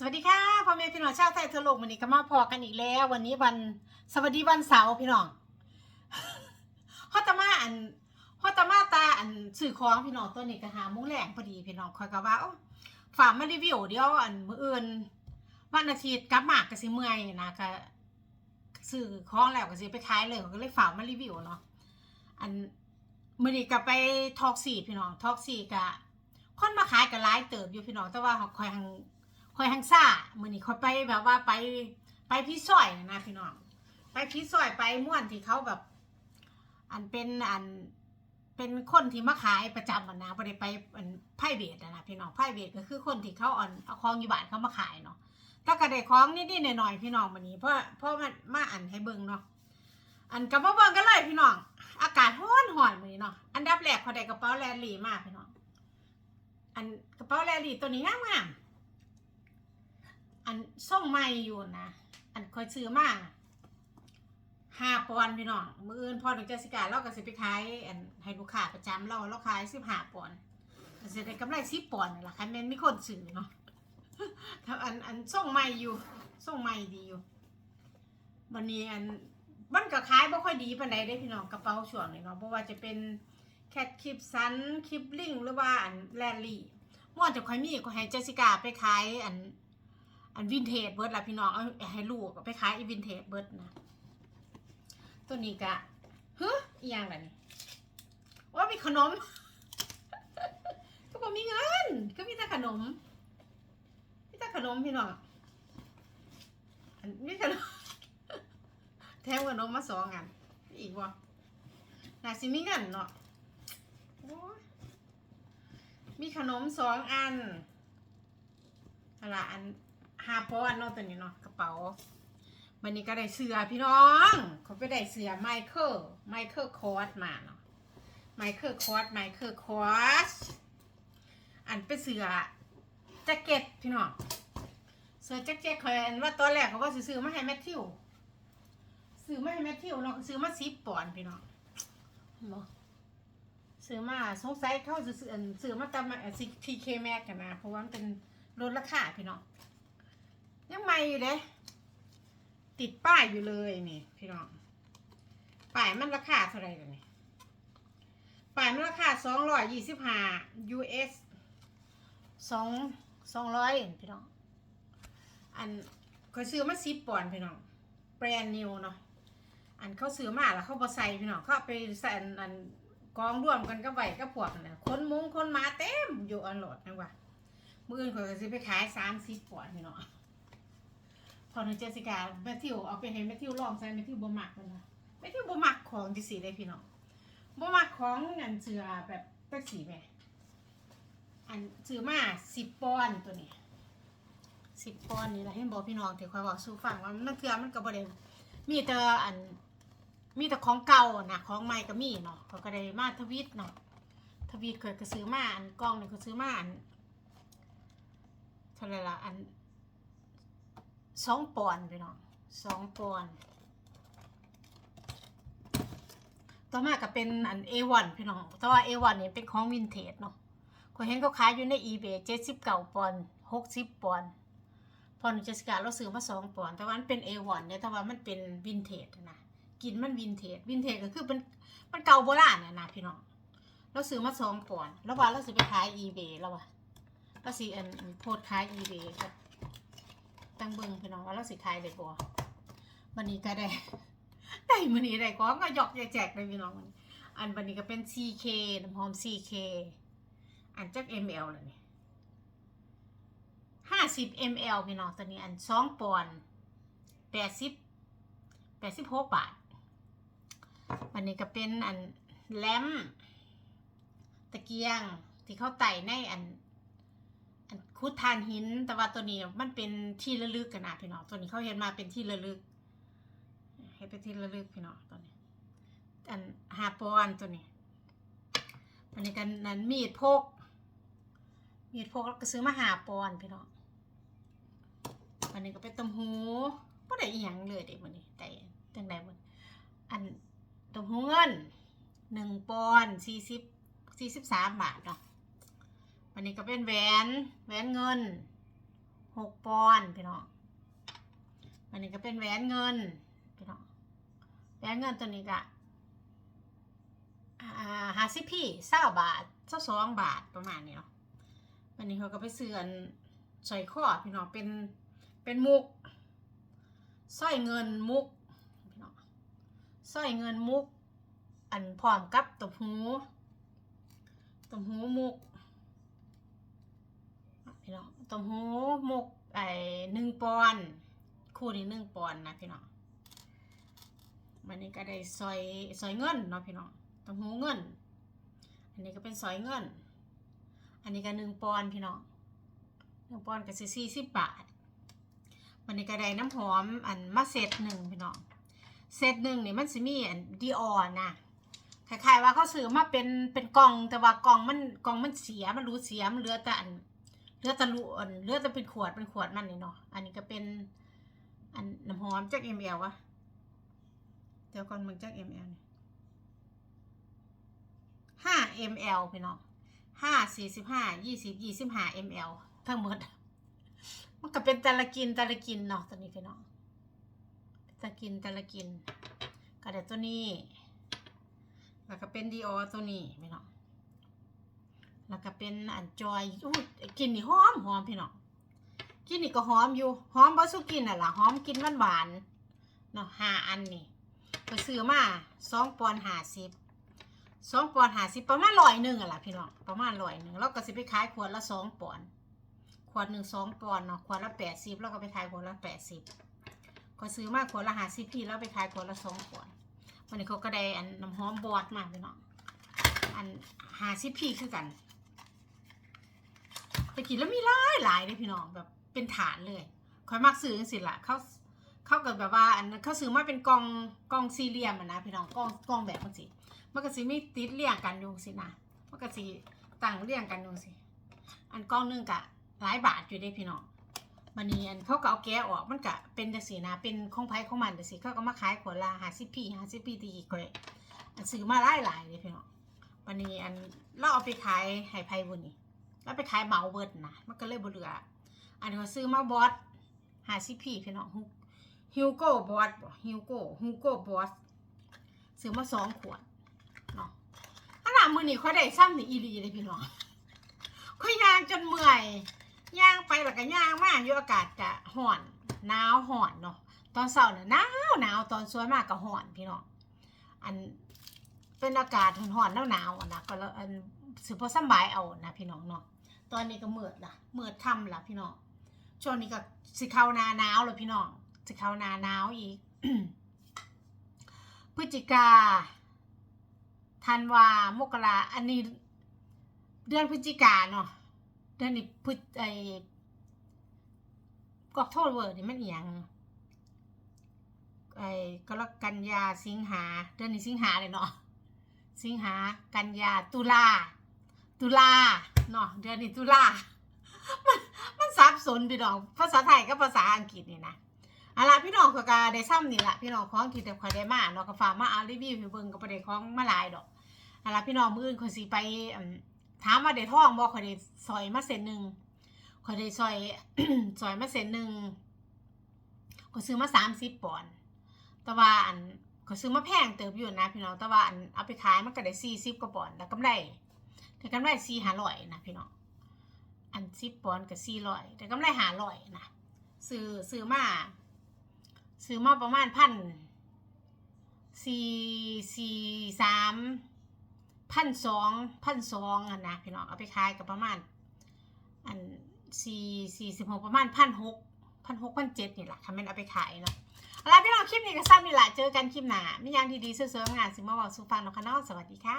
สวัสดีค่ะพ่อแม่พี่น้องชาวไทยทั่วโลกวันนี้ก็มาพอกันอีกแล้ว วันนี้วันสวัสดีวันเสาร์พี่น้องฮอตมาอันฮอตมาตาอันสื่อของพี่น้องตัวนี้ก็หามุ้งแหลงพอดีพี่น้องคอยก็ว่าฝากมารีวิวเดียวอันมื้ออื่นวันอาทิตย์กลับมากก็สิเมื่อยนะก็ซื้อของแล้วก็สิไปขายเลยก็เลยฝากมารีวิวเนาะอันมื้อนี้ก็ไปทอกสีพี่น้องทอกสีก็คนมาขายก็หลายเติบอยู่พี่น้องแต่ว่าคอยหัง คอยหังซ่ามื้อนี้คอยไปแบบว่าไปไปพี่ซอยนะพี่น้องไปพี่ซอยไปม่วนที่เขาแบบ อันเป็นอันเป็นคนที่มาขายประจำอะนะบ่ได้ไปอันไพ่เวทอะนะพี่น้องไพ่เวทก็คือคนที่เขาอ่อนเอาของอยู่บ้านเขามาขายเนาะถ้าก็ได้ของนิดๆหน่อยๆพี่น้องมื้อนี้เพราะเพราะมันมาอันให้เบิ่งเนาะอันกับมาเบิ่งกันเลยพี่น้อง อากาศร้อนห่อนมื้อนี้เนาะอันดับแรกเขาได้กระเป๋าแลนลีมากพี่น้องอันกระเป๋าแลนลีตัวนี้งามๆ อันส่งใหม่อยู่นะ อันคอยซื้อมาห้าปอนพี่น้องมืออื่นพอถึงเจสิกาเราก็สิไปขายอันให้ลูกค้าประจำเราเราขายสิบห้าปอนด์ก็สิได้กำไรสิบปอนด์ล่ะคันแม่นมีคนซื้อเนาะถ้าอันอันส่งใหม่อยู่ส่งใหม่ดีอยู่วันนี้อันมันก็ขายบ่ค่อยดีปานใดเด้พี่น้องกระเป๋าช่วงนี้เนาะเพราะว่าจะเป็นแคทคลิปซันคลิปลิงหรือว่าอันแลนลี่ม่วนจะค่อยมีก็ให้เจสิกาไปขายอัน อันวินเทจเบิร์ดละพี่น้องเอาให้ลูกไปขายอีวินเทจเบิร์ดนะตัวนี้กะเฮ้ยอีหยังล่ะนี่ว่ามีขนม ก็บอกมีเงิน ก็มีแต่ขนมมีแต่ขนมพี่น้องอันมีขนมแถมขนมมาสองอันอีกวะน่าสิมีเงินเนาะมีขนมสองอันอะไรอัน ห้าปอนเนาะตัวนี้เนาะกระเป๋าวันนี้ก็ได้เสือพี่น้องเขาไปได้เสือไมเคิลไมเคิลคอร์สมาเนาะไมเคิลคอร์สไมเคิลคอร์สอันเป็นเสือแจ็คเก็ตพี่น้องเสือแจ็คเก็ตเขาอันว่าตอนแรกเขาว่าสิซื้อมาให้แมทธิวซื้อมาให้แมทธิวเนาะซื้อมาสิบปอนด์พี่น้องเนาะซื้อมาสงสัยเขาซื้อซื้อมาตามซีพีเคแม็กกันนะเพราะว่ามันเป็นลดราคาพี่น้อง ยังไม่อยู่เลยติดป้ายอยู่เลยนี่พี่น้องป้ายมันราคาเท่าไหร่กันนี่ป้ายมันราคาสองร้อยยี่สิบห้า US สองสองร้อยพี่น้อง อันเขาซื้อมาสิบปอนด์พี่น้องแบรนด์นิวเนาะอันเขาซื้อมาแล้วเขาบอใส่พี่น้องเขาเอาไปใส่อันอันกองร่วมกันก็ไหวก็พวกนั่นนะคนมุ้งคนมาเต็มอยู่อันโหลดนะว่ามื่ออื่นเขาก็ซื้อไปขายสามสิบปอนด์พี่น้อง พอในเจสิกาแมทธิวเอาไปให้แมทธิวลองใส่แมทธิวบ่มักมันนะแมทธิวบ่มักของจังสีเลยพี่น้องบ่มักของอันเสือแบบตักสีแม่อันซื้อมาสิบปอนตัวนี้สิบปอนนี่แหละให้บอกพี่น้องที่คอยบอกสู่ฟังว่ามันเถื่อมันก็บ่ได้มีแต่อันมีแต่ของเก่านะของใหม่ก็มีเนาะเขาก็ได้มาทวิตเนาะทวิตเคยก็ซื้อมาอันกล้องเนี่ยก็ซื้อมาอันเท่าไรละอัน สองปอนด์พี่น้องสองปอนด์ต่อมาก็เป็นอัน A1 พี่น้องแต่ว่า A1 เนี่ยเป็นของวินเทจเนาะก็เห็นเขาขายอยู่ใน eBay เจ็ดสิบเก้าปอนด์หกสิบปอนด์พอหนูเจสกาเราซื้อมาสองปอนด์แต่ว่ามันเป็น A1 เนี่ยแต่ว่ามันเป็นวินเทจนะกินมันวินเทจวินเทจก็คือเป็นมันเก่าโบราณน่ะนะพี่น้องเราซื้อมาสองปอนด์แล้วว่าเราซื้อไปขาย eBay แล้วว่ะเราสิอันโพสขาย eBay ครับ ตั้งเบิ่งพี่น้องว่าเราสิขายได้บ่วันนี้ก็ได้ได้มื้อนี้ได้ของก็หยอกแจกเลยพี่น้องอันวันนี้ก็เป็น CK น้ำหอม CK อันจัก ml เลยนี่50 ml พี่น้องตัวนี้อัน2ปอนด์80 86บาท วันนี้ก็เป็นอันแลมตะเกียงที่เขาไต่ในอัน คุดทานหิน แต่ว่าตัวนี้มันเป็นที่ระลึกกันนะพี่น้องตัวนี้เขาเห็นมาเป็นที่ระลึกให้เป็นที่ระลึกพี่น้องตัวนี้ อันหาปอนตัวนี้อันนี้กันนั้นมีดพก มีดพกแล้วก็ซื้อมาหาปอนพี่น้องอันนี้ก็เป็นต้มหูก็ได้อีหยังเลยเด็กวันนี้แต่จังใดวันอันต้มหูเงินหนึ่งปอนสี่สิบสี่สิบสามบาทเนาะ อันนี้ก็เป็นแหวนแหวนเงินหกปอนด์พี่น้องอันนี้ก็เป็นแหวนเงินพี่น้องแหวนเงินตัวนี้ก็อ่าห้าสิบพี่เศร้าบาทเศร้าสองบาทประมาณนี้เนาะวันนี้เขาก็ไปซื้อนสร้อยคอพี่น้องเป็นเป็นมุกสร้อยเงินมุกพี่น้องสร้อยเงินมุกอันพร้อมกับตบหูตบหูมุก พี่น้องตบหูมุกไอ้หนึ่งปอนคู่นี้หนึ่งปอนนะพี่น้องวันนี้ก็ได้ซอยซอยเงินเนาะพี่น้องตบหูเงิน อันนี้ก็เป็นซอยเงิน อันนี้ก็หนึ่งปอนพี่น้องหนึ่งปอนก็สี่สิบบาทวันนี้ก็ได้น้ำหอมอันมาเซตหนึ่งพี่น้องเซตหนึ่งนี่มันสิมีอันดีออนะคล้ายๆว่าเขาซื้อมาเป็นเป็นกล่องแต่ว่ากล่องมันกล่องมันเสียมันรู้เสียมันเหลือแต่อัน เลือแต่รูอันเลือแต่เป็นขวดเป็นขวดมันนี่เนาะอันนี้ก็เป็น อันน้ำหอมจาก ml วะเดี๋ยวก่อนมึงจาก ml นี่ยห้า ml พี่น้องห้าสี่สิบห้ายี่สิบยี่สิบห้า ml ทั้งหมด มันก็เป็นแต่ละกินแต่ละกินเนาะตัวนี้พี่น้องแต่ละกินแต่ละกินก็ได้ตัวนี้ แล้วก็เป็นดีออตัวนี้พี่น้อง แล้วก็เป็นอันจอยอู้กินนี่หอมหอมพี่น้องกินนี่ก็หอมอยู่หอมบะสุกินน่ะล่ะหอมกินหวานหวานเนาะห้าอันนี่ไปซื้อมาสองปอนห้าสิบสองปอนห้าสิบประมาณร้อยหนึ่งอะล่ะพี่น้องประมาณร้อยหนึ่งแล้วก็สิไปขายขวดละสองปอนขวดหนึ่งสองปอนเนาะขวดละแปดสิบแล้วก็ไปขายขวดละแปดสิบก็ซื้อมาขวดละห้าสิบพี่แล้วไปขายขวดละสองปอนด์วันนี้เขาก็ได้อันน้ำหอมบอดมาพี่น้องอันหาซิบพี่คือกัน ไปกินแล้วมีหลายหลายเลยพี่น้องแบบเป็นฐานเลยคอยมักซื้อจังสิละเขาเขาเกิดแบบว่าอันเขาซื้อมาเป็นกองกองสี่เหลี่ยมนะพี่น้องกองกองแบบมันสิมันก็สิไม่ติดเรียงกันอยู่สินะมันก็สิตั้งเรียงกันอยู่สิ อันกองนึงกะหลายบาทอยู่ได้พี่น้องมันนี้อันเขาก็เอาแกะออกมันก็เป็นจังสีนะเป็นของไผของมันจังสีเขาก็มาขายขวดละหาสิบพีหาสิบพีตีก็เลยอันซื้อมาหลายหลายเลยพี่น้องวันนี้อันเราเอาไปขายให้ไผบุญนี่ เราไปขายเหมาเบิดนะมันก็เลยบ่เหลือ อันนี้เขาซื้อมาบอสหาสิพีพี่น้องฮิวโก้บอสฮิวโก้ฮิวโก้บอสซื้อมาสองขวดเนาะขนาดมือนี่เขาได้ซ้ำนี่อีหลีเลยพี่น้องเขาย่างจนเมื่อยย่างไปแล้วก็ย่างมากอยู่อากาศจะห่อนหนาวห่อนเนาะตอนเช้าเนี่ยหนาวหนาวตอนสวยมากก็ห่อนพี่น้องอันเป็นอากาศห่อนหนาวๆอะนะก็แล้วอันสือพอสบายเอานะพี่น้องเนาะ ตอนนี้ก็เมือดละเมือดค่ำละพี่น้องช่วงนี้ก็สิเข้านาหนาวเลยพี่น้องสิเข้านาหนาวอีกพฤศจิกาธันวามกราอันนี้ เดือนพฤศจิกาเนาะเดือนนี้พฤศไอกอกโทษเวอร์นี่มันอหย่างไอ้กรกฎกันยาสิงหา เดือนนี้สิงหาเลยเนาะสิงหากันยาตุลา ตุลาเนาะเดือนนี้ตุลา มันมันสับสนพี่น้อง ภาษาไทยกับภาษาอังกฤษนี่นะเอาล่ะพี่น้องก็กได้ซ้ำนี่ละพี่น้องของอังกฤษแต่คอยได้มาเนาะก็ฝากมาเอารีวิวให้เบิ่งก็บ่ได้ของมาหลายดอกเอาล่ะพี่น้องมื้ออื่นคนสิไปอืมถามว่าได้ท่องบ่ขอยได้ซอยมาเส้นหนึ่งขอยได้ซอยซอยมาเส้นหนึ่งข่อยซื้อมาสามสิบปอนด์แต่ว่าอันข่อยซื้อมาแพงเติบอยู่นะพี่น้องแต่ว่าอันเอาไปขายมันก็ได้สี่สิบกว่าปอนด์แล้วกำไร แต่กำไรสี่ห้าร้อยนะพี่น้องอันสิบปอนกับสี่ร้อย แต่กำไรห้าร้อยนะซื้อซื้อมาซื้อมาประมาณพันสี่สี่สามพันสองพันสองอะนะพี่น้องเอาไปขายกับประมาณ อันสี่สี่สิบหกประมาณพันหกพันหกพันเจ็ดนี่แหละค่ะมันเอาไปขายเนาะเอาละไรพี่น้องคลิปนี้ก็ซ้ำนี่แหละเจอกันคลิปหน้ามีอย่างดีๆเสริมๆงานสิมาบอกสู่ฟังเนาะค่ะเนาะสวัสดีค่ะ